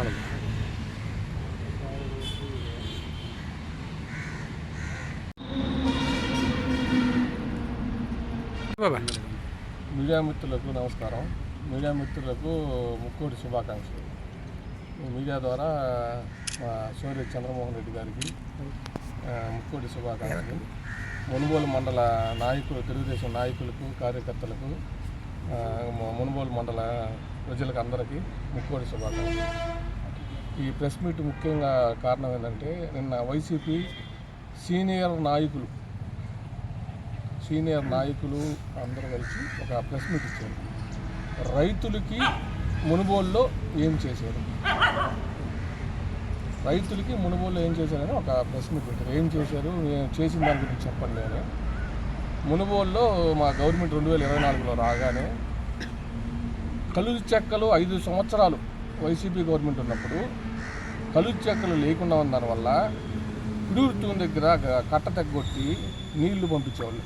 మనం మీడియా మిత్రులకు నమస్కారం. మీడియా మిత్రులకు ముక్కోటి శుభాకాంక్షలు. ఈ మీడియా ద్వారా మా సూర్య చంద్రమోహన్ రెడ్డి గారికి ముక్కోటి శుభాకాంక్షలు. మునుగోలు మండల నాయకులు తెలుగుదేశం నాయకులకు కార్యకర్తలకు మునుగోలు మండల ప్రజలకు అందరికీ ముక్కోటి శుభాకాంక్షలు. ఈ ప్రెస్ మీట్ ముఖ్యంగా కారణం ఏంటంటే నిన్న వైసీపీ సీనియర్ నాయకులు సీనియర్ నాయకులు అందరూ కలిసి ఒక ప్రెస్ మీట్ ఇచ్చారు. రైతులకి మునుగోలులో ఏం చేశారు? రైతులకి మునుగోలులో ఏం చేశారని ఒక ప్రెస్ మీట్ పెట్టారు. ఏం చేశారు? నేను చేసిన దాని గురించి చెప్పండి అని. మునుగోలులో మా గవర్నమెంట్ రెండు వేల ఇరవై నాలుగులో రాగానే కలుగు చెక్కలు ఐదు సంవత్సరాలు వైసీపీ గవర్నమెంట్ ఉన్నప్పుడు కలుగు చెక్కలు లేకుండా ఉన్న దానివల్ల పిడూరు తూము దగ్గర కట్ట తగ్గొట్టి నీళ్ళు పంపించేవాళ్ళు.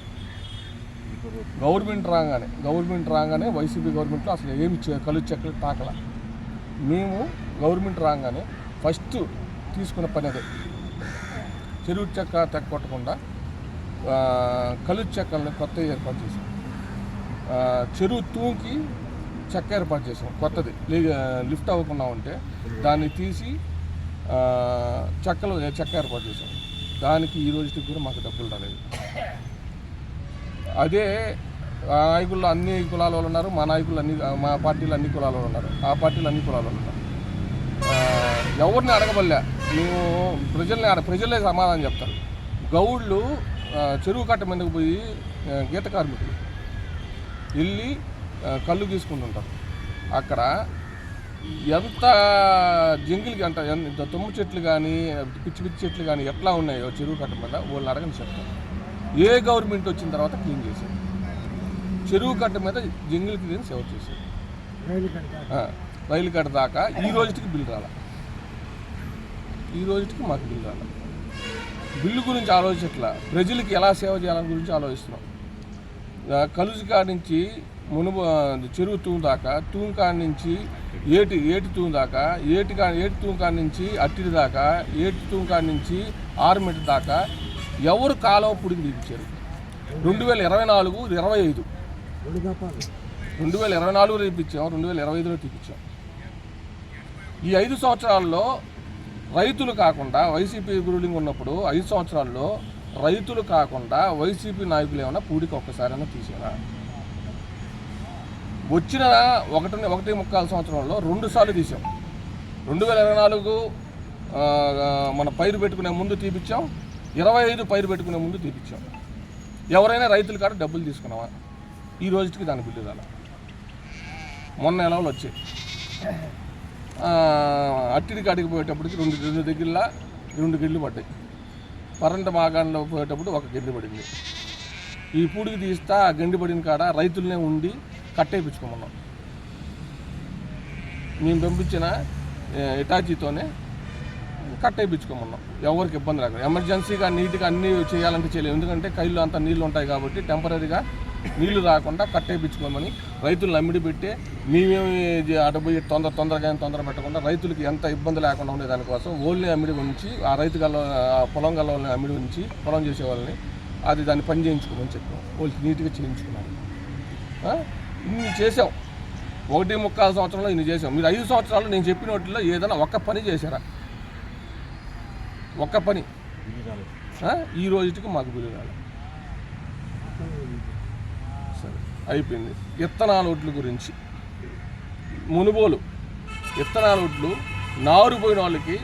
గవర్నమెంట్ రాగానే గవర్నమెంట్ రాగానే వైసీపీ గవర్నమెంట్లో అసలు ఏమి చే- కలుగు చెక్కలు తాకల. మేము గవర్నమెంట్ రాగానే ఫస్ట్ తీసుకున్న పని అదే. చెరువు చెక్క తెగొట్టకుండా ఆ, కలుగు చెక్కల్ని కొత్త ఏర్పాటు చేసాం. చెరువు తూకి చెక్క ఏర్పాటు చేసాం కొత్తది. లిఫ్ట్ అవ్వకుండా ఉంటే దాన్ని తీసి చెక్కలు చెక్క ఏర్పాటు చేశాం. దానికి ఈ రోజుకి కూడా మాకు డబ్బులు రాలేదు. అదే ఆ నాయకుల్లో అన్ని కులాల వాళ్ళు ఉన్నారు. మా నాయకులు అన్ని మా పార్టీలో అన్ని కులాల వాళ్ళు ఉన్నారు. ఆ పార్టీలు అన్ని కులాల వాళ్ళు ఉన్నారు. ఎవరిని అడగబల్లే? మేము ప్రజల్ని అడ ప్రజలే సమాధానం చెప్తారు. గౌడ్లు చెరువు కట్ట మీదకి పోయి గీత కార్మికులు. వెళ్ళి కళ్ళు తీసుకుంటుంటారు. అక్కడ ఎంత జంగిల్ అంట ఎంత తుమ్ము చెట్లు కానీ పిచ్చి పిచ్చి చెట్లు కానీ ఎట్లా ఉన్నాయో చెరువు కట్ట మీద వాళ్ళు అడగని చెప్తారు ఏ గవర్నమెంట్ వచ్చిన తర్వాత క్లీన్ చేశారు చెరువు కట్ట మీద జంగిల్ క్లీన్ సేవ చేశారు రైలు కట్ట దాకా. ఈ రోజుకి బిల్లు రాల. ఈ రోజుకి మాకు బిల్లు రాల. బిల్లు గురించి ఆలోచించట్లా. ప్రజలకి ఎలా సేవ చేయాలని గురించి ఆలోచిస్తున్నాం. ఆ, కలుజు కాడ నుంచి మునుగు చెరువు తూము దాకా తూము కాడ నుంచి ఏటి ఏటి తూం దాకా ఏటి కా ఏటి తూంకా నుంచి అట్టిడి దాకా ఏటి తూంకా నుంచి ఆరు దాకా ఎవరు కాలువ పుడికి తీపించారు రెండు వేల ఇరవై నాలుగు ఇరవై ఐదు. రెండు వేల ఇరవై నాలుగులో తీపించాం రెండు వేల ఇరవై ఐదులో తీపించాం ఈ ఐదు సంవత్సరాల్లో రైతులు కాకుండా వైసీపీ రూలింగ్ ఉన్నప్పుడు ఐదు సంవత్సరాల్లో రైతులు కాకుండా వైసీపీ నాయకులు ఏమైనా పూడికి ఒక్కసారైనా తీసారా? వచ్చిన ఒకటి ఒకటి ముక్కాల సంవత్సరంలో రెండు సార్లు తీసాం. రెండు వేల ఇరవై నాలుగు మన పైరు పెట్టుకునే ముందు తీపిచ్చాం. ఇరవై ఐదు పైరు పెట్టుకునే ముందు తీపిచ్చాం. ఎవరైనా రైతుల కాడ డబ్బులు తీసుకున్నావా? ఈ రోజుకి దాని బిల్లు రాల. మొన్న ఎలవలు వచ్చాయి. అట్టిడి కాడికి పోయేటప్పటికి రెండు రెండు దగ్గరలా రెండు గిళ్ళు పడ్డాయి. పరంట మాగాణంలో పోయేటప్పుడు ఒక గండి పడింది. ఈ పూడికి తీస్తా ఆ గండి పడిన కాడ రైతులనే ఉండి కట్టేపించుకోమన్నాం మేము పంపించిన ఇటాచీతోనే కట్ కట్టేపించుకోమన్నాం ఎవరికి ఇబ్బంది లేకుండా. ఎమర్జెన్సీగా నీట్గా అన్నీ చేయాలంటే చేయలేము. ఎందుకంటే కైల్లో అంత నీళ్ళు ఉంటాయి కాబట్టి టెంపరీగా నీళ్ళు రాకుండా కట్టేపించుకోమని రైతులను అమ్మిడి పెట్టి మేమేమి అటు పోయి తొందర తొందరగా తొందర పెట్టకుండా రైతులకి ఎంత ఇబ్బంది లేకుండా ఉండే దానికోసం ఓల్ని అమ్మిడి ఉంచి ఆ రైతు గల్ల పొలం గల్ల వాళ్ళని అమ్మిడి ఉంచి పొలం చేసే వాళ్ళని అది దాన్ని పని చేయించుకోమని చెప్పాం. వాళ్ళకి నీట్గా చేయించుకున్నాను ఇన్ని చేసాం ఒకటి ముక్కాల సంవత్సరంలో ఇన్ని చేసాం మీరు ఐదు సంవత్సరాలు నేను చెప్పిన వాటిలో ఏదైనా ఒక్క పని చేశారా? ఒక్క పని. ఈ రోజుకి మాకు బిల్లు రాలేదు సరే అయిపోయింది. విత్తనాల ఒడ్ల గురించి మునుగోలు. విత్తనాల ఒడ్లు నారు పోయిన వాళ్ళకి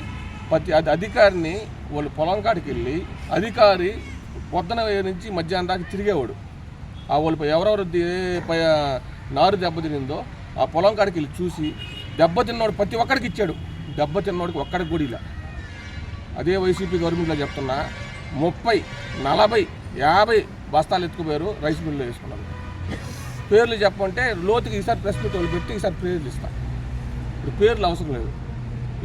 ప్రతి అది అధికారిని వాళ్ళు పొలం కాడికి వెళ్ళి అధికారి పొద్దున నుంచి మధ్యాహ్నం దాకా తిరిగేవాడు. ఆ వాళ్ళు ఎవరెవరు పై- నారు దెబ్బతినిందో ఆ పొలం కాడికి వెళ్ళి చూసి దెబ్బతిన్నోడు ప్రతి ఒక్కడికి ఇచ్చాడు. దెబ్బతిన్నోడికి ఒక్కడికి కూడా ఇలా అదే వైసీపీ గవర్నమెంట్లో చెప్తున్నా ముప్పై నలభై యాభై బస్తాలు ఎత్తుకుపోయారు రైస్ మిల్లు వేసుకున్నారు. పేర్లు చెప్పమంటే లోతుకి ఈసారి ప్రెస్ మీట్ వాళ్ళు పెట్టి ఈసారి పేర్లు ఇస్తా. ఇప్పుడు పేర్లు అవసరం లేదు.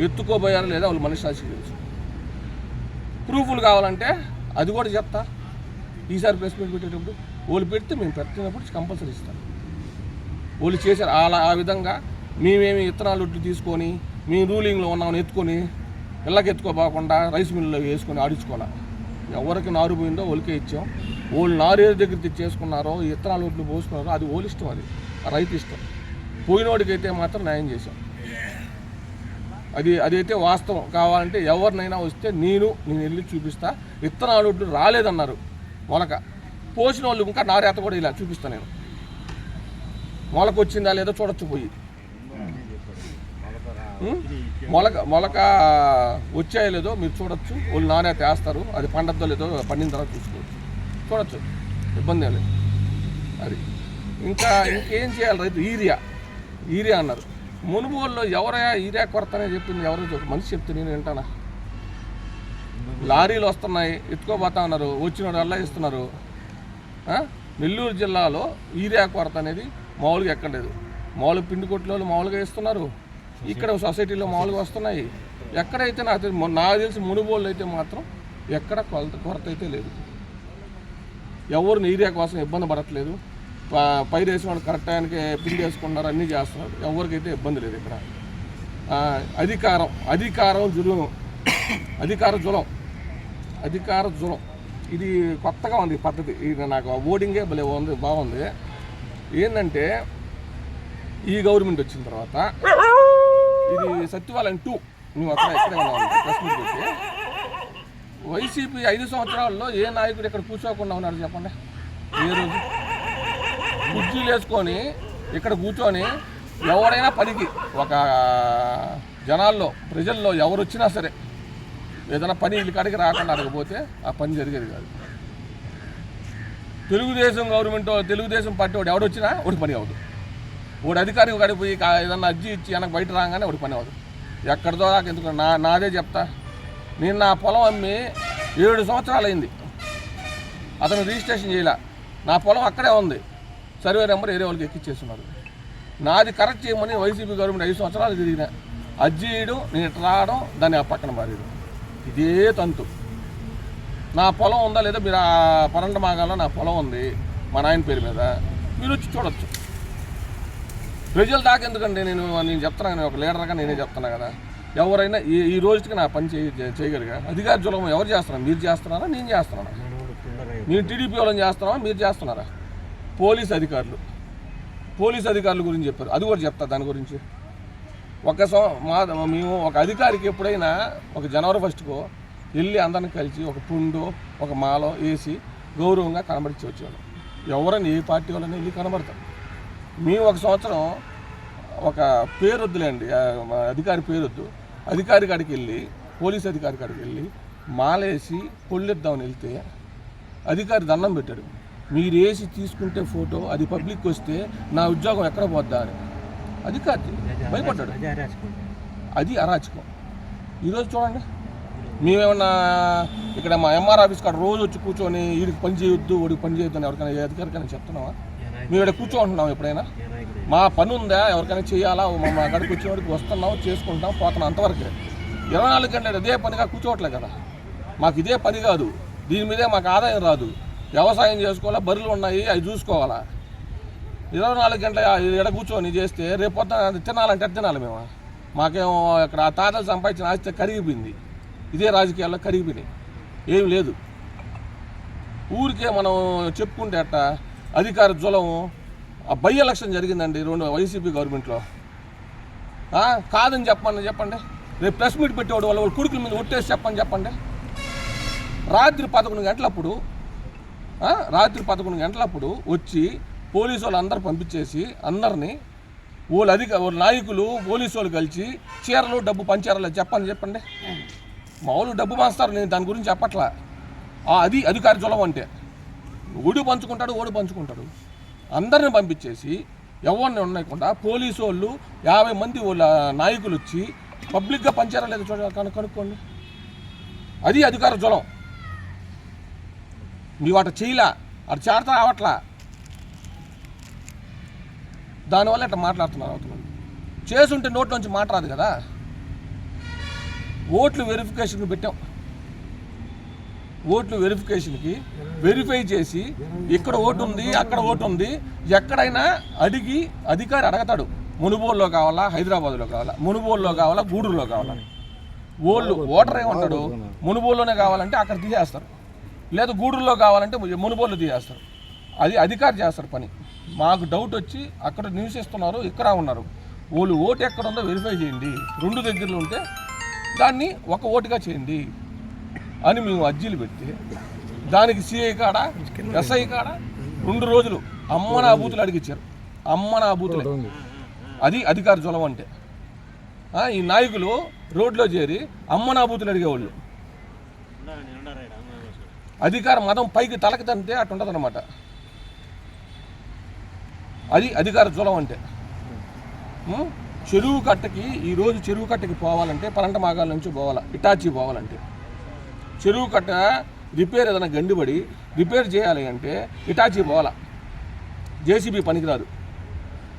ఎత్తుకోబోయారు లేదా వాళ్ళు మనిషి తెలుసు ప్రూఫ్లు కావాలంటే అది కూడా చెప్తా. ఈసారి ప్రెస్ మీట్ పెట్టేటప్పుడు వాళ్ళు పెడితే మేము పెట్టినప్పుడు కంపల్సరీ ఇస్తాను వాళ్ళు చేశారు. అలా ఆ విధంగా మేమేమి విత్తనాలు ఒడ్లు తీసుకొని మీ రూలింగ్లో ఉన్నామని ఎత్తుకొని ఇళ్ళకి ఎత్తుకోపోకుండా రైస్ మిల్లులో వేసుకొని ఆడించుకోవాలి? ఎవరికి నారు పోయిందో ఒలికే ఇచ్చాం. వాళ్ళు నారు ఏ దగ్గర తెచ్చేసుకున్నారో ఇత్తనాలు ఒడ్లు పోసుకున్నారో అది ఓళ్ళు ఇష్టం అది. ఆ రైతు ఇష్టం. పోయినోడికైతే మాత్రం న్యాయం చేశాం. అది అదైతే వాస్తవం. కావాలంటే ఎవరినైనా వస్తే నేను నేను వెళ్ళి చూపిస్తా. విత్తనాలు రాలేదన్నారు. మొలక. పోసిన వాళ్ళు ఇంకా నారేత కూడా ఇలా చూపిస్తాను నేను. మొలక వచ్చిందా లేదో చూడొచ్చు పోయి? మొలక మొలక వచ్చాయో లేదో మీరు చూడొచ్చు. వాళ్ళు నాణ్యత వేస్తారు. అది పండద్దో లేదో పండిన తర్వాత చూసుకోవచ్చు చూడొచ్చు. ఇబ్బంది లేదు. అది. ఇంకా ఇంకేం చేయాలి రైతు? ఈరియా ఈరియా అన్నారు. మునుగోలులో ఎవరయ్యా ఈరియా కొరత అనేది చెప్పింది? ఎవరో ఒక మనిషి చెప్తే నేను వింటానా? లారీలు వస్తున్నాయి. ఎత్తుకోబోతా ఉన్నారు. వచ్చిన వల్ల ఇస్తున్నారు? నెల్లూరు జిల్లాలో ఈరియా కొరత అనేది మామూలుగా ఎక్కలేదు మామూలుగా పిండి కొట్లో మామూలుగా ఇస్తున్నారు ఇక్కడ సొసైటీలో మామూలుగా వస్తున్నాయి. ఎక్కడైతే నాకు నాకు తెలిసి మునుగోళ్ళు అయితే మాత్రం ఎక్కడ కొలత కొరత అయితే లేదు. ఎవరు ఏరియా కోసం ఇబ్బంది పడట్లేదు. పైరు వేసిన వాళ్ళు కరెక్ట్ టైంకి పిండి వేసుకుంటున్నారు అన్నీ చేస్తున్నారు. ఎవరికైతే ఇబ్బంది లేదు ఇక్కడ. అధికారం అధికారం జులం అధికార జులం. అధికార జులం. ఇది కొత్తగా ఉంది ఈ పద్ధతి. ఇది నాకు ఓడింగే ఓటింగే భలే ఉంది బాగుంది. ఏంటంటే ఈ గవర్నమెంట్ వచ్చిన తర్వాత ఇది సత్యవాలయం టూ. మేము అక్కడ ఎక్కడ ప్రెస్ మీట్ పెట్టి. వైసీపీ ఐదు సంవత్సరాల్లో ఏ నాయకుడు ఇక్కడ కూర్చోకుండా ఉన్నాడు చెప్పండి? ఏ రోజు? కుర్చీలు వేసుకొని ఇక్కడ కూర్చొని ఎవరైనా పనికి ఒక జనాల్లో ప్రజల్లో ఎవరు వచ్చినా సరే ఏదైనా పని ఇల్లు కాడికి రాకుండా అడగపోతే ఆ పని జరిగేది కాదు. తెలుగుదేశం గవర్నమెంట్ తెలుగుదేశం పార్టీ వాడు ఎవడొచ్చినా ఒకటి పని అవ్వదు. వాడు అధికారికి గడిపోయి పోయి ఏదన్నా అర్జీ ఇచ్చి వెనక బయట రాగానే ఒకటి పని అవ్వదు. ఎక్కడిదో దాకా ఎందుకు? నా నాదే చెప్తా. నేను నా పొలం అమ్మి ఏడు సంవత్సరాలు అయింది. అతను రిజిస్ట్రేషన్ చేయలే. నా పొలం అక్కడే ఉంది. సర్వే నెంబర్ వేరే వాళ్ళకి ఎక్కిచ్చేస్తున్నారు. నాది కరెక్ట్ చేయమని వైసీపీ గవర్నమెంట్ ఐదు సంవత్సరాలు తిరిగిన. అజ్జీయడం నేను ఇట్లా రావడం దాన్ని ఆ పక్కన మారేయడం. ఇదే తంతు. నా పొలం ఉందా లేదా మీరు ఆ పన్నెండు మాగాల్లో నా పొలం ఉంది మా నాయన పేరు మీద. మీరు వచ్చి చూడొచ్చు. ప్రజలు దాకా ఎందుకండి నేను నేను చెప్తున్నా ఒక లీడర్గా నేనే చెప్తున్నా కదా. ఎవరైనా ఈ ఈ రోజుకి నా పని చేయ చేయగలిగా. అధికార జులం ఎవరు చేస్తున్నారు? మీరు చేస్తున్నారా? నేను చేస్తున్నానా? నేను టీడీపీ వాళ్ళని చేస్తున్నావా? మీరు చేస్తున్నారా? పోలీస్ అధికారులు. పోలీస్ అధికారుల గురించి చెప్పారు. అది కూడా చెప్తా దాని గురించి. ఒక సం మా మేము ఒక అధికారికి ఎప్పుడైనా ఒక జనవరి ఫస్ట్కో వెళ్ళి అందరిని కలిసి ఒక పుండు ఒక మాలో వేసి గౌరవంగా కనబడిచి వచ్చాడు ఎవరైనా ఏ పార్టీ వాళ్ళని వెళ్ళి కనబడతాం మేము ఒక సంవత్సరం ఒక పేరు వద్దులేండి ఆ, మా అధికారి పేరు వద్దు అధికారి కాడికి వెళ్ళి పోలీస్ అధికారి కాడికి వెళ్ళి మాలేసి పొళ్ళిద్దామని వెళ్తే అధికారి దండం పెట్టాడు. మీరు వేసి తీసుకుంటే ఫోటో అది పబ్లిక్ వస్తే నా ఉద్యోగం ఎక్కడ పోద్దా అని. అధికారి భయపడ్డాడు. అది అరాచకం. ఈరోజు చూడండి. మేమేమన్నా ఇక్కడ మా ఎంఆర్ ఆఫీస్ కాడ రోజు వచ్చి కూర్చొని వీడికి పని చేయొద్దు వాడికి పని చేయొద్దు అని ఎవరికైనా అధికారికైనా చెప్తున్నావా? మేము ఇక్కడ కూర్చోంటున్నాం ఎప్పుడైనా. మా పని ఉందా? ఎవరికైనా చేయాలా? మా మా గడికి వచ్చేవాడికి వస్తున్నాం చేసుకుంటాం పోతున్నాం అంతవరకే. ఇరవై నాలుగు గంటలు ఇదే పనిగా కూర్చోవట్లే కదా. మాకు ఇదే పని కాదు. దీని మీదే మాకు ఆదాయం రాదు. వ్యవసాయం చేసుకోవాలా? బర్రెలు ఉన్నాయి అవి చూసుకోవాలా? ఇరవై నాలుగు గంటల ఎడ కూర్చొని చేస్తే రేపు పొద్దున తినాలంటే తినాలి మేము. మాకేమో ఇక్కడ ఆ తాతలు సంపాదించిన ఆస్తి కరిగిపోయింది. ఇదే రాజకీయాల్లో కరిగిపోయినాయి. ఏం లేదు. ఊరికే మనం చెప్పుకుంటే అట్ట అధికార జ్వలం ఆ బై ఎలక్షన్ జరిగిందండి రెండు వైసీపీ గవర్నమెంట్లో. కాదని చెప్పండి చెప్పండి. రేపు ప్రెస్ మీట్ పెట్టేవాడు వాళ్ళ కొడుకుల మీద ఒట్టేసి చెప్పండి చెప్పండి. రాత్రి పదకొండు గంటలప్పుడు రాత్రి పదకొండు గంటలప్పుడు వచ్చి పోలీసు వాళ్ళు అందరు పంపించేసి అందరినీ వాళ్ళు అధిక వాళ్ళ నాయకులు పోలీసు వాళ్ళు కలిసి చీరలు డబ్బు పంచారలే చెప్పండి చెప్పండి. మామూలు డబ్బు పంచుతారు నేను దాని గురించి చెప్పట్లా. అది అధికారి జ్వలం అంటే. ఓడి పంచుకుంటాడు ఓడి పంచుకుంటాడు. అందరిని పంపించేసి ఎవరిని ఉన్నాయకుండా పోలీసు వాళ్ళు యాభై మంది వాళ్ళ నాయకులు వచ్చి పబ్లిక్గా పంచారా లేదా చూడ కను కనుక్కోండి. అది అధికార జ్వలం నీవు అట చేయలా అటు చేరతా రావట్లా. దానివల్ల ఇట్లా మాట్లాడుతున్నారు అవుతున్నాను చేసుంటే నోట్లోంచి మాట్లాడదు కదా. ఓట్లు వెరిఫికేషన్ పెట్టాం. ఓట్లు వెరిఫికేషన్కి వెరిఫై చేసి ఇక్కడ ఓటు ఉంది అక్కడ ఓటు ఉంది ఎక్కడైనా అడిగి అధికారి అడగతాడు. మునుగోలులో కావాలా హైదరాబాద్లో కావాలా మునుగోలులో కావాలా గూడూరులో కావాలా? ఓళ్ళు ఓటర్ ఏమంటాడు? మునుగోలులోనే కావాలంటే అక్కడ తీసేస్తారు. లేదు గూడూరులో కావాలంటే మునుగోలు తీసేస్తారు. అది అధికారి చేస్తారు పని. మాకు డౌట్ వచ్చి అక్కడ నివసిస్తున్నారు ఇక్కడ ఉన్నారు. వాళ్ళు ఓటు ఎక్కడ ఉందో వెరిఫై చేయండి. రెండు దగ్గరలో ఉంటే దాన్ని ఒక ఓటుగా చేయండి అని మేము అర్జీలు పెడితే దానికి సిఐ కాడ ఎస్ఐ కాడ రెండు రోజులు అమ్మ నా బూతులు అడిగిచ్చారు. అమ్మ నా బూతులే. అది అధికార జ్వలం అంటే. ఈ నాయకులు రోడ్లో చేరి అమ్మ నా బూతులు అడిగేవాళ్ళు. అధికార మతం పైకి తలకి తంటే అటు ఉండదన్నమాట. అది అధికార జ్వలం అంటే. చెరువు కట్టకి ఈరోజు చెరువు కట్టకి పోవాలంటే పరంట మాగాల నుంచి పోవాలా? ఇటాచి పోవాలంటే. చెరువు కట్ట రిపేర్ ఏదైనా గండిపడి రిపేర్ చేయాలి అంటే ఇటాచి పోవాలా? జేసీబీ పనికిరాదు.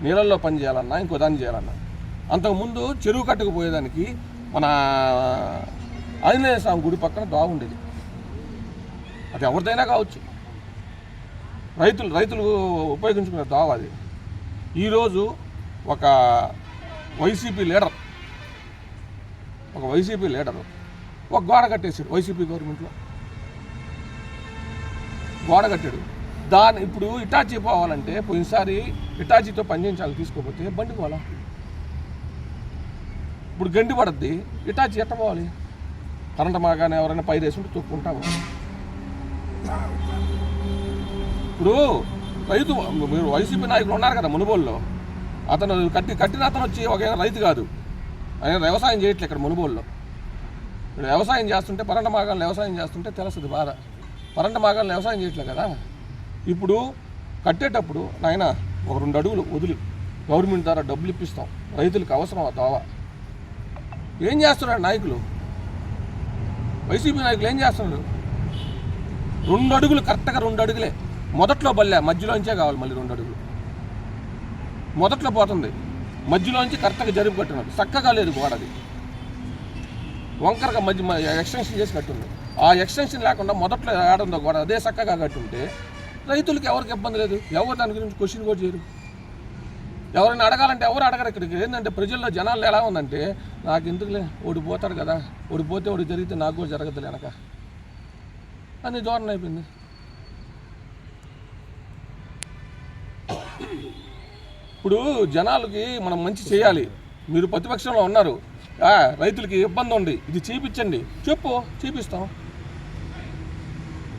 నీళ్ళల్లో పని చేయాలన్నా ఇంకో దాన్ని చేయాలన్నా. అంతకుముందు చెరువు కట్టకు పోయేదానికి మన ఆంజనేయ స్వామి గుడి పక్కన దోవ ఉండేది అది ఎవరిదైనా కావచ్చు. రైతులు రైతులు ఉపయోగించుకునే దోవ అది. ఈరోజు ఒక వైసీపీ లీడర్. ఒక వైసీపీ లీడరు. ఒక గోడ కట్టేశాడు వైసీపీ గవర్నమెంట్లో. గోడ కట్టాడు. దాని ఇప్పుడు ఇటాచీ పోవాలంటే పోయినసారి ఇటాచీతో పనిచేయించాలి తీసుకోకపోతే బండి పోవాలా? ఇప్పుడు గండి పడద్ది. ఇటాచీ ఎట్ట పోవాలి? కరెంట్ మాగానే ఎవరైనా పైరేసి వేసుకుంటే తొక్కుంటాము ఇప్పుడు రైతు మీరు వైసీపీ నాయకులు ఉన్నారు కదా మునుగోలులో అతను కట్టి కట్టిన అతను వచ్చి ఒక రైతు కాదు. ఆయన వ్యవసాయం చేయట్లే ఇక్కడ మునుగోలులో. ఇప్పుడు వ్యవసాయం చేస్తుంటే పరంట మాగాలను వ్యవసాయం చేస్తుంటే తెలుస్తుంది బాధ. పరంట మాగాలను వ్యవసాయం చేయట్లేదు కదా. ఇప్పుడు కట్టేటప్పుడు నాయన ఒక రెండు అడుగులు వదిలి గవర్నమెంట్ ద్వారా డబ్బులు ఇప్పిస్తాం. రైతులకు అవసరం ఆ దోవ. ఏం చేస్తున్నాడు నాయకులు? వైసీపీ నాయకులు ఏం చేస్తున్నాడు? రెండు అడుగులు కరెక్ట్గా రెండు అడుగులే. మొదట్లో బల్లే మధ్యలోంచే కావాలి మళ్ళీ రెండు అడుగులు. మొదట్లో పోతుంది. మధ్యలోంచి కరెక్ట్గా జరుపు కట్టినది చక్కగా లేదు గోడ అది. వంకరగా మధ్య ఎక్స్టెన్షన్ చేసి కట్టుంది. ఆ ఎక్స్టెన్షన్ లేకుండా మొదట్లో ఆడుందో గోడ అదే చక్కగా కట్టుంటే రైతులకు ఎవరికి ఇబ్బంది లేదు? ఎవరు దాని గురించి క్వశ్చన్ కూడా చేయరు. ఎవరైనా అడగాలంటే ఎవరు అడగరు ఇక్కడికి. ఏంటంటే ప్రజల్లో జనాలు ఎలా ఉందంటే నాకు ఎందుకులే ఓడిపోతాడు కదా ఓడిపోతే ఓడి జరిగితే నాకు కూడా జరగదు వెనక. అని ధోరణి అయిపోయింది. ఇప్పుడు జనాలకి మనం మంచి చేయాలి. మీరు ప్రతిపక్షంలో ఉన్నారు. రైతులకి ఇబ్బంది ఉంది. ఇది చూపించండి చెప్పు చూపిస్తాం.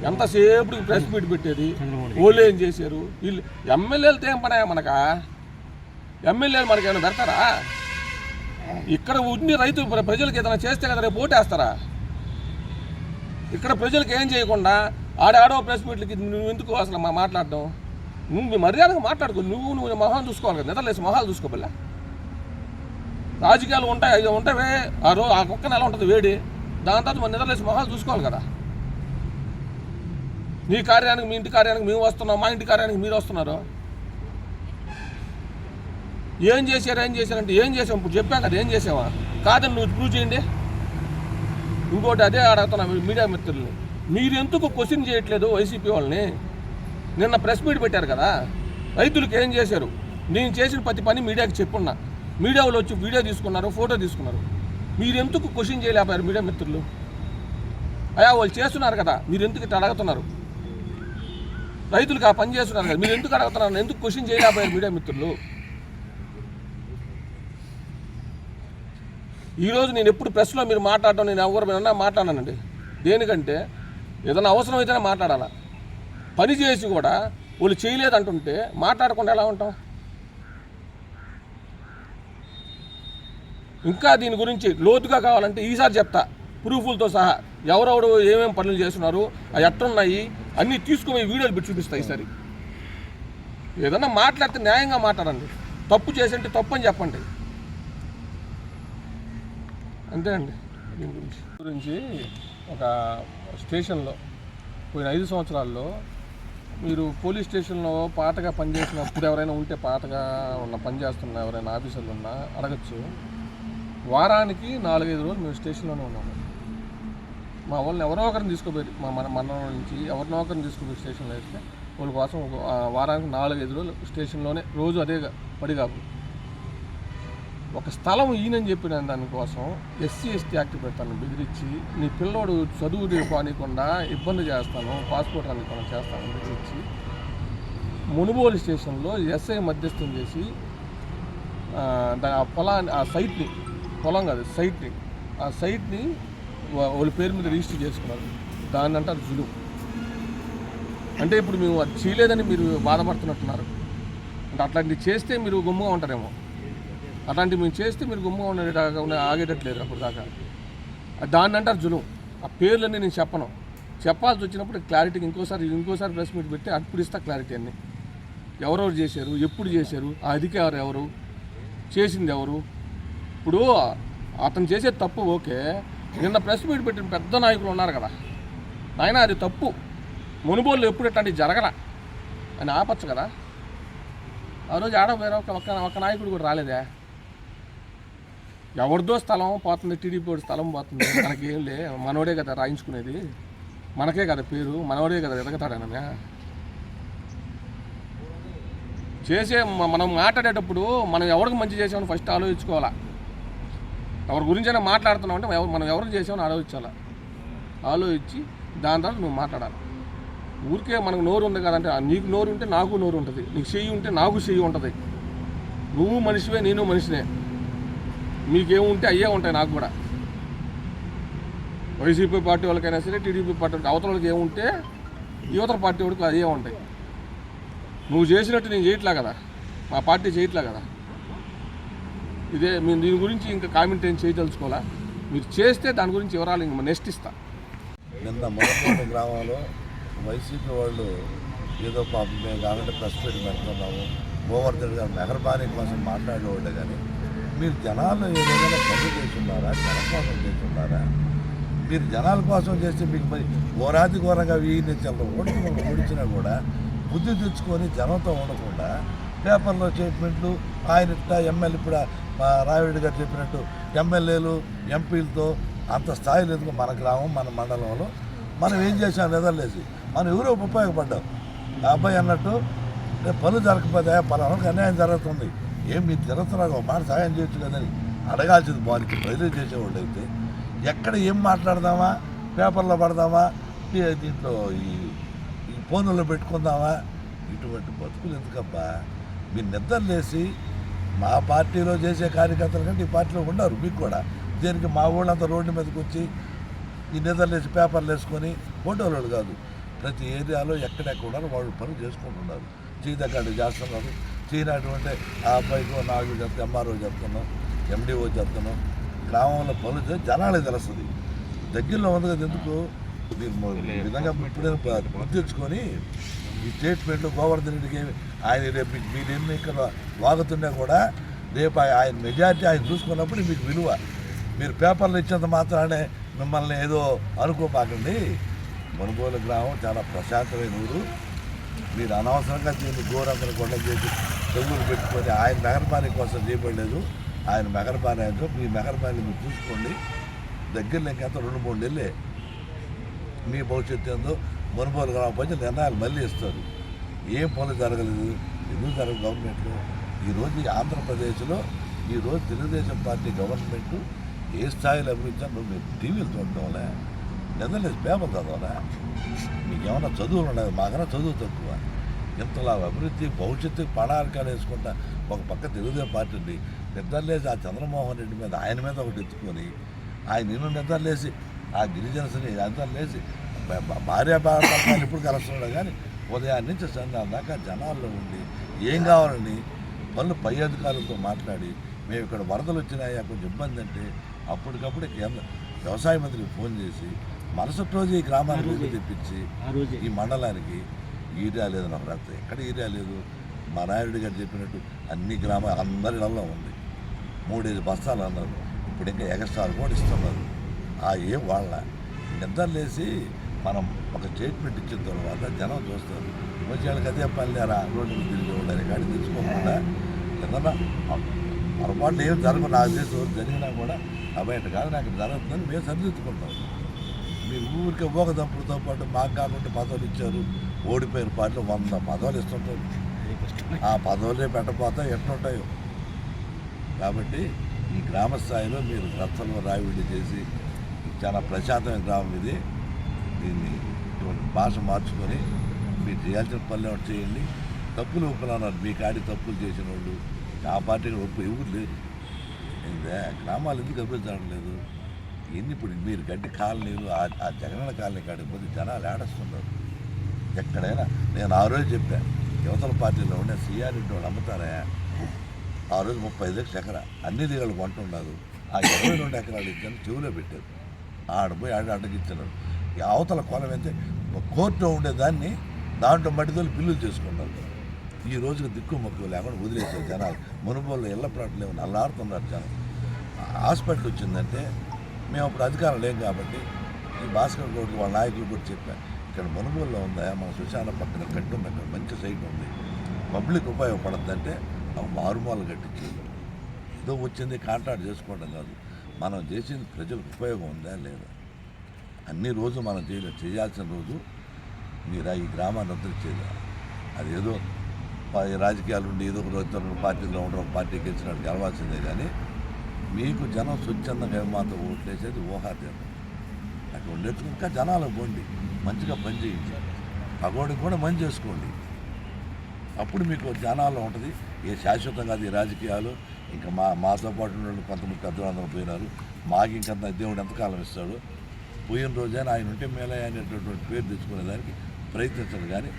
ఎంతసేపు ప్రెస్ మీట్ పెట్టేది? వాళ్ళు ఏం చేశారు? వీళ్ళు ఎమ్మెల్యేలతో ఏం పనా మనకా? ఎమ్మెల్యేలు మనకి ఏమైనా పెడతారా? ఇక్కడ ఉండి రైతు ప్ర- ప్రజలకు ఏదైనా చేస్తే కదా రేపు ఓటేస్తారా? ఇక్కడ ప్రజలకు ఏం చేయకుండా ఆడాడో ప్రెస్ మీట్లకి నువ్వు ఎందుకు అసలు మా మాట్లాడడం? నువ్వు మర్యాదగా మాట్లాడుకో. నువ్వు నువ్వు మొహాలు చూసుకోవాలి కదా. నిద్రలేసి మొహాలు చూసుకోబల్లా రాజకీయాలు ఉంటాయి అవి ఉంటావే. ఆ రోజు ఆ కుక్క నెల ఉంటుంది వేడి? దాని తర్వాత మన నిద్రలేసి మొహాలు చూసుకోవాలి కదా. నీ కార్యానికి మీ ఇంటి కార్యానికి మేము వస్తున్నాం మా ఇంటి కార్యానికి మీరు వస్తున్నారు. ఏం చేశారు ఏం చేశారంటే ఏం చేసాం ఇప్పుడు చెప్పాం కదా ఏం చేసావా కాదని నువ్వు ప్రూవ్ చేయండి. ఇంకోటి అదే అడుగుతున్నా మీడియా మిత్రుల్ని. మీరు ఎందుకు క్వశ్చన్ చేయట్లేదు వైసీపీ వాళ్ళని? నిన్న ప్రెస్ మీట్ పెట్టారు కదా? రైతులకు ఏం చేశారు? నేను చేసిన ప్రతి పని మీడియాకి చెప్పున్నా. మీడియా వాళ్ళు వచ్చి వీడియో తీసుకున్నారు ఫోటో తీసుకున్నారు. మీరు ఎందుకు క్వశ్చన్ చేయలేపారు మీడియా మిత్రులు? అయ్యా వాళ్ళు చేస్తున్నారు కదా మీరు ఎందుకు ఇట్లా అడుగుతున్నారు? రైతులకు ఆ పని చేస్తున్నారు కదా మీరు ఎందుకు అడుగుతున్నారు? ఎందుకు క్వశ్చన్ చేయలేకపోయారు మీడియా మిత్రులు? ఈరోజు నేను ఎప్పుడు ప్రెస్లో మీరు మాట్లాడటం నేను ఎవరు మీద మాట్లాడానండి? దేనికంటే ఏదైనా అవసరం అయితేనే మాట్లాడాలా? పని చేసి కూడా వాళ్ళు చేయలేదంటుంటే మాట్లాడకుండా ఎలా ఉంటాం? ఇంకా దీని గురించి లోతుగా కావాలంటే ఈసారి చెప్తా. ప్రూఫ్లతో సహా ఎవరెవరు ఏమేమి పనులు చేస్తున్నారు అవి ఎట్టున్నాయి అన్నీ తీసుకుపోయి వీడియోలు పెట్టి చూపిస్తాయి ఈసారి. ఏదన్నా మాట్లాడితే న్యాయంగా మాట్లాడండి. తప్పు చేసింటే తప్పు అని చెప్పండి. అంతే అండి దీని గురించి. గురించి ఒక స్టేషన్లో పోయిన ఐదు సంవత్సరాల్లో మీరు పోలీస్ స్టేషన్లో పాతగా పనిచేసినప్పుడు ఎవరైనా ఉంటే పాతగా ఉన్న పనిచేస్తున్న ఎవరైనా ఆఫీసర్లు ఉన్నా అడగచ్చు. వారానికి నాలుగైదు రోజులు మేము స్టేషన్లోనే ఉన్నాము. మా వాళ్ళని ఎవరో ఒకరిని తీసుకుపోయి మా మన మన నుంచి ఎవరినో ఒకరిని తీసుకుపోయి స్టేషన్లో వేస్తే వాళ్ళ కోసం వారానికి నాలుగైదు రోజులు స్టేషన్లోనే రోజు అదే పడిగాపు ఒక స్థలం ఈయనని చెప్పిన దానికోసం ఎస్సీ ఎస్టీ యాక్ట్ పెడతాను బెదిరించి నీ పిల్లోడు చదువు పానీయకుండా ఇబ్బంది చేస్తాను పాస్పోర్ట్ అందుకుండా చేస్తాను బెదిరించి మునుగోలు స్టేషన్లో ఎస్ఐ మధ్యస్థం చేసి ఆ, ఆ పొలాన్ని ఆ సైట్ని పొలం కాదు సైట్ని ఆ సైట్ని వాళ్ళ పేరు మీద రిజిస్టర్ చేసుకున్నారు. దాన్ని అంటారు జులుం. అంటే ఇప్పుడు మేము అది చేయలేదని మీరు బాధపడుతున్నట్టున్నారు. అంటే అట్లాంటివి చేస్తే మీరు గుమ్మగా ఉంటారేమో. అట్లాంటివి మేము చేస్తే మీరు గుమ్మ ఉండేదాకా ఉన్న- ఆగేటట్లేదు అప్పుడు దాకా. దాన్ని అంటారు జులుం. ఆ పేర్లన్నీ నేను చెప్పను. చెప్పాల్సి వచ్చినప్పుడు క్లారిటీకి ఇంకోసారి ఇంకోసారి ప్రెస్ మీట్ పెట్టి అప్పుడు ఇస్తా క్లారిటీ అన్ని. ఎవరెవరు చేశారు? ఎప్పుడు చేశారు? ఆ అధికారు ఎవరు? చేసింది ఎవరు? ఇప్పుడు అతను చేసే తప్పు ఓకే. నిన్న ప్రెస్ మీట్ పెట్టిన పెద్ద నాయకులు ఉన్నారు కదా. నాయన అది తప్పు. మునుబోళ్ళు ఎప్పుడు ఇట్లాంటివి జరగరా అని ఆపచ్చు కదా. ఆ రోజు ఆడ వేరే ఒక ఒక ఒక నాయకుడు కూడా రాలేదే. ఎవరిదో స్థలం పోతుంది టీడీపీ స్థలం పోతుంది. మనకేం లే మనోడే కదా రాయించుకునేది. మనకే కదా పేరు మనోడే కదా ఎదగతాడనమే చేసే మనం మాట్లాడేటప్పుడు మనం ఎవరికి మంచి చేసామని ఫస్ట్ ఆలోచించుకోవాలా. ఎవరి గురించి అయినా మాట్లాడుతున్నాం అంటే మనం ఎవరికి చేసామని ఆలోచించాలా? ఆలోచించి దాని తర్వాత నువ్వు మాట్లాడాలి. ఊరికే మనకు నోరు ఉంది కదంటే నీకు నోరు ఉంటే నాకు నోరు ఉంటుంది. నీకు చెయ్యి ఉంటే నాకు చెయ్యి ఉంటుంది. నువ్వు మనిషివే నేను మనిషినే. మీకేముంటే అయ్యే ఉంటాయి నాకు కూడా. వైసీపీ పార్టీ వాళ్ళకైనా సరే టీడీపీ పార్టీ వాళ్ళకి అవతల వాళ్ళకి ఏముంటే యువతల పార్టీ వాళ్ళకి అదే ఉంటాయి. నువ్వు చేసినట్టు నేను చేయట్లా కదా. మా పార్టీ చేయట్లా కదా. ఇదే మేము దీని గురించి ఇంకా కామెంట్ ఏం చేయదలుచుకోవాలా? మీరు చేస్తే దాని గురించి వివరాలు ఇంక నెక్స్ట్ ఇస్తా. నిన్న మొదటి గ్రామంలో వైసీపీ వాళ్ళు ఏదో పాపం మేము కావాలంటే ప్రెస్ మీట్ పెడుతున్నాము. గోవర్ధన్ గారు మెహర్బానీ కోసం మాట్లాడేవాళ్ళే కానీ మీరు జనాలు ఏదైనా పనులు చేస్తున్నారా జనం కోసం చేస్తున్నారా? మీరు జనాల కోసం చేస్తే మీకు మరి ఘోరాతి ఘోరంగా వీరిని చాలా ఓడిచి కూడా బుద్ధి తెచ్చుకొని జనంతో ఉండకుండా పేపర్లో స్టేట్మెంట్లు ఆయన ఎమ్మెల్యే ఇప్పుడు మా రావిడి గారు చెప్పినట్టు ఎమ్మెల్యేలు ఎంపీలతో అంత స్థాయిలో ఎందుకు మన గ్రామం మన మండలంలో మనం ఏం చేసాం నిద్రలేసి? మనం ఎవరో ఉపయోగపడ్డాం. అబ్బాయి అన్నట్టు రేపు పనులు జరగకపోతే పలానా అన్యాయం జరుగుతుంది? ఏం మీరు జరుగుతున్నారు ఒక మాట సాయం చేయొచ్చు కదని అడగాల్సింది బాధ్యత ప్రజలు చేసేవాళ్ళు అయితే ఎక్కడ ఏం మాట్లాడదామా పేపర్లో పడదామా దీంట్లో ఈ ఈ ఫోన్లో పెట్టుకుందామా ఇటువంటి బతుకులు ఎందుకబ్బా? మీరు నిద్రలేసి మా పార్టీలో చేసే కార్యకర్తల కంటే ఈ పార్టీలో ఉన్నారు మీకు కూడా. దీనికి మా ఊళ్ళంతా రోడ్డు మీదకి వచ్చి ఈ నిద్రలేసి పేపర్లు వేసుకొని ఫోటోలు కాదు. ప్రతి ఏరియాలో ఎక్కడెక్కడ ఉన్నారో వాళ్ళు పనులు చేసుకుంటున్నారు. చీదకాడు చేస్తున్నారు. చీనటువంటి ఆ అబ్బాయికో నాకు చెప్తే ఎంఆర్ఓ చెప్తున్నాం ఎండిఓ చెప్తున్నాం గ్రామంలో పనులు జనాలే తెలుస్తుంది. దగ్గరలో ఉంది కదా ఎందుకు? విధంగా ఇప్పుడే గుర్తించుకొని ఈ స్టేట్మెంట్లు గోవర్ధన్ రెడ్డికి ఆయన రేపు మీకు మీరు ఎన్ని ఇక్కడ వాగుతున్నా కూడా రేపు ఆయన మెజార్టీ ఆయన చూసుకున్నప్పుడు మీకు విలువ. మీరు పేపర్లు ఇచ్చేంత మాత్రానే మిమ్మల్ని ఏదో అనుకోపాకండి. మనుగోలు గ్రామం చాలా ప్రశాంతమైన ఊరు. మీరు అనవసరంగా దీన్ని ఘోరంగా కొండ చేసి చెవులు పెట్టుకొని ఆయన మెగరపాని కోసం చేయబడలేదు. ఆయన మెగరపాని అంటే మీ మెగరపాని మీరు చూసుకోండి. దగ్గరలో ఇంకెంత రెండు మూడు నెలలే మీ భవిష్యత్తు ఏందో మునుగోలు గ్రామ ప్రజలు నిర్ణయాలు మళ్ళీ ఇస్తారు. ఏం పనులు జరగలేదు. ఎందుకు జరగదు గవర్నమెంట్లో? ఈరోజు ఆంధ్రప్రదేశ్లో ఈరోజు తెలుగుదేశం పార్టీ గవర్నమెంట్ ఏ స్థాయిలో అభివృద్ధి నువ్వు మీరు టీవీలు చూడటంలే నిద్రలేదు పేపర్ చదవరా మీకేమన్నా ఏమైనా చదువులు మాకన్నా చదువు తక్కువ. ఇంతలా అభివృద్ధి భవిష్యత్తుకి పడారకాలు వేసుకుంటా ఒక పక్క తెలుగుదేశం పార్టీ ఉంది. నిద్రలేసి ఆ చంద్రమోహన్ రెడ్డి మీద ఆయన మీద ఒకటి ఎత్తుకొని ఆయన నిన్ను నిద్రలేసి ఆ గిరిజనస్ని నిద్రలేసి భార్య భర్తలు ఇప్పుడు కలుస్తున్నాడు కానీ ఉదయం నుంచి సంధ్యాల దాకా జనాల్లో ఉండి ఏం కావాలని పనులు పై అధికారులతో మాట్లాడి మేము ఇక్కడ వరదలు వచ్చినాయా కొంచెం ఇబ్బంది అంటే అప్పటికప్పుడు కేంద్ర వ్యవసాయ మంత్రికి ఫోన్ చేసి మరుసటి రోజు ఈ గ్రామానికి ఊరు తెప్పించి ఈ మండలానికి ఈరియా లేదు నాకు రాత్రి. ఎక్కడ ఈరియా లేదు? మా నాయుడు గారు చెప్పినట్టు అన్ని గ్రామాలు అందరిలో ఉంది. మూడేది బస్తాలు అన్నారు. ఇప్పుడు ఇంకా ఎగస్ట్రాలు కూడా ఇస్తున్నారు. ఆ ఏం వాళ్ళ నిద్రలేసి మనం ఒక స్టేట్మెంట్ ఇచ్చిన తర్వాత జనం చూస్తారు. వచ్చేళ్ళకి అదే పని లేరా రోడ్డు తిరిగి ఉండాలి గాడి తెచ్చుకోకుండా ఏదన్నా పొరపాటు ఏం జరగదు నాకు తెలిసి జరిగినా కూడా అబ్బాయి కాదు. నాకు జరుగుతుందని మేము సరిదిద్దుకుంటాం. మీ ఊరికే ఒక దంపులతో పాటు మాకు కాకుండా పదవులు ఇచ్చారు ఓడిపోయిన పాటలు వంద పదవులు ఇస్తుంటారు. ఆ పదవులే పెట్టకపోతే ఎట్లుంటాయో కాబట్టి ఈ గ్రామ స్థాయిలో మీరు రచ్చలు రావిడి చేసి చాలా ప్రశాంతమైన గ్రామం ఇది. దీన్ని ఇటువంటి భాష మార్చుకొని మీరు చేయాల్సిన పనులు ఏమిటి చేయండి. తప్పులు ఒప్పులన్నారు మీ కాడి తప్పులు చేసిన వాళ్ళు. ఆ పార్టీకి ఒప్పు ఎవరు లేరు. గ్రామాలు ఎందుకు అభివృద్ధి లేదు? ఎన్ని ఇప్పుడు మీరు గడ్డి కాలనీలు ఆ జగనన్న కాలనీ కాడికి పోతే జనాలు ఏడస్తున్నారు. ఎక్కడైనా నేను ఆ రోజు చెప్పాను యువతల పార్టీలో ఉండే సిఆర్ఎడ్డి వాళ్ళు అమ్ముతారా ఆ రోజు ముప్పై ఐదు లక్షలు ఎకరా అన్ని దిగాలు ఉండదు ఆ ఇరవై రెండు ఎకరాలు ఇచ్చాను చెవులో పెట్టారు. ఆడ పోయి ఆడ అడ్డగిచ్చినారు అవతల కొలం అయితే కోర్టులో ఉండేదాన్ని దాంట్లో మట్టితో బిల్లులు చేసుకున్నారు ఈ రోజుకి దిక్కు మొక్కు లేకుండా వదిలేసారు జనాలు. మునుగోళ్ళు ఇళ్ళ ప్లాట్లు లేవు నల్లాడుతున్నారు జనం. హాస్పిటల్ వచ్చిందంటే మేము అప్పుడు అధికారం లేం కాబట్టి ఈ భాస్కర్ గౌడ్కి వాళ్ళ నాయకులు కూడా చెప్పాను ఇక్కడ మునుగోలులో ఉందా? మన సుశాన పక్కన కట్టి ఉంది అక్కడ మంచి సైట్ ఉంది. పబ్లిక్ ఉపయోగపడద్దంటే అవి మారుమూల కట్టించి ఏదో వచ్చింది కాంట్రాక్ట్ చేసుకోవడం కాదు. మనం చేసింది ప్రజలకు ఉపయోగం ఉందా? లేదా? అన్ని రోజు మనం చేయలే చేయాల్సిన రోజు మీరు ఈ గ్రామాన్ని ఉద్ధరించేది అదేదో ప- రాజకీయాలు ఉండి ఏదో ఒక రోజు పార్టీలో ఉండడం ఒక పార్టీకి గెలిచినట్టు గెలవాల్సిందే కానీ మీకు జనం స్వచ్ఛందంగా ఏమాత ఓట్లేసేది ఊహాతీతం అక్కడ ఉండేది ఇంకా జనాలు పోండి. మంచిగా పని చేయించి పగోడికి కూడా మంచి చేసుకోండి. అప్పుడు మీకు జనాల్లో ఉంటుంది. ఏ శాశ్వతం కాదు ఈ రాజకీయాలు. ఇంకా మా మాతో పాటు ఉన్న కొంతమంది పెద్దలందరూ పోయినారు. మాకు ఇంకంత దేవుడు ఎంతకాలం ఇస్తాడు? పోయిన రోజైనా ఆయన ఉంటే మేలే అనేటటువంటి పేరు తెచ్చుకునేదానికి ప్రయత్నించండి. కానీ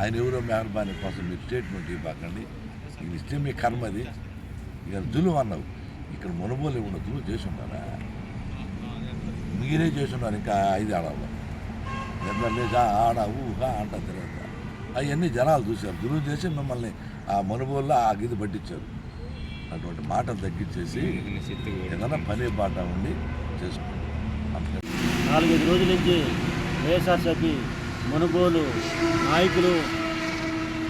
ఆయన ఎవరో మెహర్బానీ కోసం మీరు స్టేట్మెంట్ ఇవ్వకండి. ఇది ఇస్తే మీ కర్మది ఇక దులు అన్నావు. ఇక్కడ మునబోలు ఇవ్వడం దులు చేసి ఉన్నారా మీరే చేసి ఉన్నారు ఇంకా ఐదు ఆడవాళ్ళు నిద్ర లేక ఆడ ఊహా అంట తిరగదు అవన్నీ జనాలు చూశారు. దురువు చేసి మిమ్మల్ని ఆ మనుబోల్లో ఆ గిది పట్టించారు. అటువంటి మాటలు తగ్గించేసి ఏదైనా పని బాట ఉండి చేసుకోండి. అంతే. నాలుగైదు రోజుల నుంచి వైఎస్ఆర్సీపీ మునుగోలు నాయకులు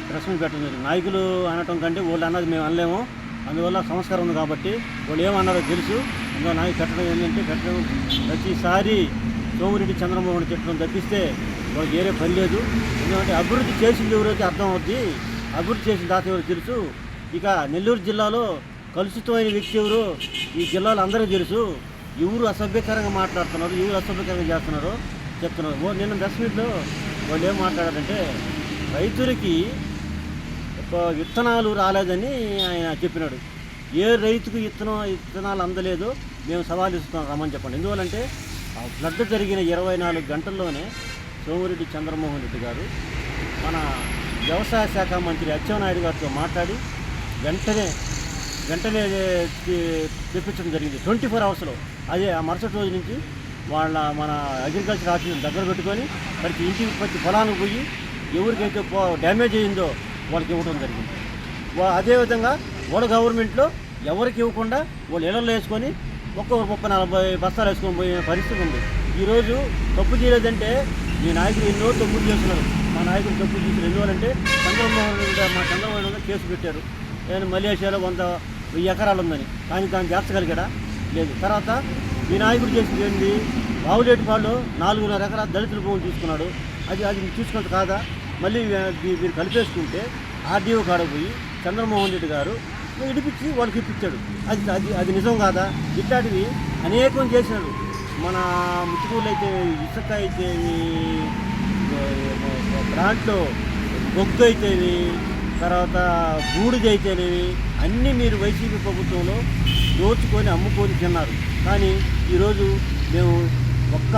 ప్రశ్న పెట్టడం జరిగింది నాయకులు అనటం కంటే వాళ్ళు అన్నది మేము అనలేము. అందువల్ల సంస్కారం ఉంది కాబట్టి వాళ్ళు ఏమన్నారో తెలుసు. ఇంకా నాకు కట్టడం ఏంటంటే కట్టడం ప్రతిసారి సోమిరెడ్డి చంద్రమోహన్ చెప్పడం తప్పిస్తే వాళ్ళకి వేరే పని లేదు. ఎందుకంటే అభివృద్ధి చేసింది ఎవరైతే అర్థం అవుద్ది అభివృద్ధి చేసిన దాత ఎవరు తెలుసు? ఇక నెల్లూరు జిల్లాలో కలుషితమైన వ్యక్తి ఎవరు? ఈ జిల్లాలో అందరూ తెలుసు. ఎవరు అసభ్యకరంగా మాట్లాడుతున్నారు ఎవరు అసభ్యకరంగా చేస్తున్నారు చెప్తున్నారు. ఓ నిన్న దశ మీట్లో వాళ్ళు ఏం మాట్లాడారంటే రైతులకి విత్తనాలు రాలేదని ఆయన చెప్పినాడు. ఏ రైతుకు విత్తనం విత్తనాలు అందలేదు మేము సవాల్ ఇస్తున్నాం రమ్మని చెప్పండి. ఎందువల్లంటే ఆ ఫ్లడ్ జరిగిన ఇరవై నాలుగు గంటల్లోనే సోమిరెడ్డి చంద్రమోహన్ రెడ్డి గారు మన వ్యవసాయ శాఖ మంత్రి అచ్చెన్నాయుడు గారితో మాట్లాడి వెంటనే వెంటనే తెప్పించడం జరిగింది. ట్వంటీ ఫోర్ అవర్స్లో. అదే ఆ మరుసటి రోజు నుంచి వాళ్ళ మన అగ్రికల్చర్ ఆఫీస్ దగ్గర పెట్టుకొని ప్రతి ఇంటికి ప్రతి పొలానికి పోయి ఎవరికైతే పో డ్యామేజ్ అయ్యిందో వాళ్ళకి ఇవ్వడం జరిగింది. అదేవిధంగా వాళ్ళ గవర్నమెంట్లో ఎవరికి ఇవ్వకుండా వాళ్ళు ఇళ్ళల్లో వేసుకొని ఒక్కొక్క ముప్పై నలభై బస్తాలు వేసుకొని పోయే పరిస్థితి ఉంది. ఈరోజు తప్పు చేయలేదంటే మీ నాయకులు ఎన్నో తప్పులు చేస్తున్నారు. మా నాయకులు తప్పులు చేసిన ఎందువల్లంటే అంటే రెడ్డి మా చంద్రబాబు రెడ్డి కేసు పెట్టారు. నేను మలేషియాలో వంద వెయ్యి ఎకరాలు ఉందని. కానీ దాన్ని చేర్చగలిగాడా? లేదు. తర్వాత మీ నాయకుడు చేసింది ఏంటి బావులేటిపాళ్ళు నాలుగున్నర ఎకరా దళితుల భూములు తీసుకున్నాడు. అది అది తీసుకుంటే కాదా? మళ్ళీ మీరు కలిపేసుకుంటే ఆర్డీఓ కాడ పోయి చంద్రమోహన్ రెడ్డి గారు ఇడిపించి వాళ్ళకి ఇప్పించాడు. అది అది అది నిజం కాదా? ఇట్లాంటివి అనేకం చేసినాడు మన ముచ్చుకూళ్ళు అయితే ఇసుక అయితే దాంట్లో బొగ్గు అయితేవి తర్వాత బూడిద అయితేనేవి అన్నీ మీరు వైసీపీ ప్రభుత్వంలో దోచుకొని అమ్ముకొని తిన్నారు. కానీ ఈరోజు మేము ఒక్క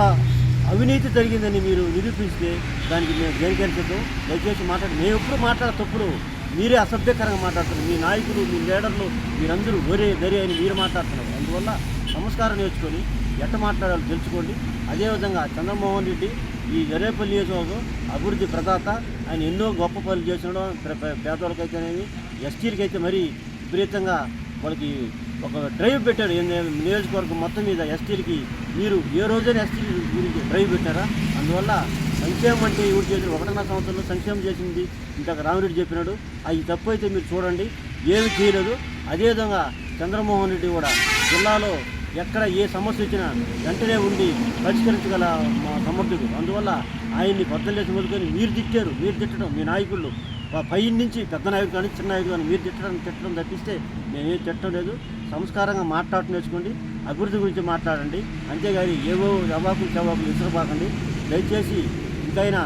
అవినీతి జరిగిందని మీరు నిరూపిస్తే దానికి మేము దేనికైనా సిద్ధం దయచేసి మాట్లాడి. మేము ఎప్పుడు మాట్లాడ తప్పుడు మీరే అసభ్యకరంగా మాట్లాడుతున్నారు. మీ నాయకులు మీ లీడర్లు మీరందరూ ఒరే దరి అని మీరు మాట్లాడుతున్నారు. అందువల్ల సంస్కారం నేర్చుకొని ఎట్ట మాట్లాడాలో తెలుసుకోండి. అదేవిధంగా చంద్రమోహన్ రెడ్డి ఈ జరేపల్లి నియోజకవర్గం అభివృద్ధి ప్రదాత. ఆయన ఎన్నో గొప్ప పనులు చేసినాడు. ప్ర- పేదవాళ్ళకైతేనేమి ఎస్టీలకైతే మరీ విపరీతంగా వాళ్ళకి ఒక డ్రైవ్ పెట్టారు. ఏంది- నియోజకవర్గం మొత్తం మీద ఎస్టీలకి మీరు ఏ రోజైనా ఎస్టీ గురించి డ్రైవ్ పెట్టారా? అందువల్ల సంక్షేమం అంటే ఎవరు చేసిన ఒకటన్న సంవత్సరంలో సంక్షేమం చేసింది. ఇంతక రామిరెడ్డి చెప్పినాడు. అది తప్పు అయితే మీరు చూడండి. ఏమి చేయలేదు. అదేవిధంగా చంద్రమోహన్ రెడ్డి కూడా జిల్లాలో ఎక్కడ ఏ సమస్య వచ్చినా వెంటనే ఉండి పరిష్కరించగల మా సమర్థుడు. అందువల్ల ఆయన్ని బద్దలేసి వదులుకొని మీరు తిట్టారు. మీరు తిట్టడం మీ నాయకులు. పై నుంచి పెద్ద నాయకుడు కానీ చిన్న నాయకుడు కానీ మీరు తిట్టడం తిట్టడం తప్పిస్తే మేమేం తిట్టడం లేదు. సంస్కారంగా మాట్లాడటం నేర్చుకోండి. అభివృద్ధి గురించి మాట్లాడండి. అంతేగాని ఏవో జవాకులు చవాకులు ఇసురపాకండి దయచేసి ఇంకైనా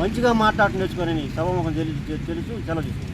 మంచిగా మాట్లాడటం నేర్చుకోనని సభాముఖం తెలుసు తెలుసు సెలవు తీసుకుంటాం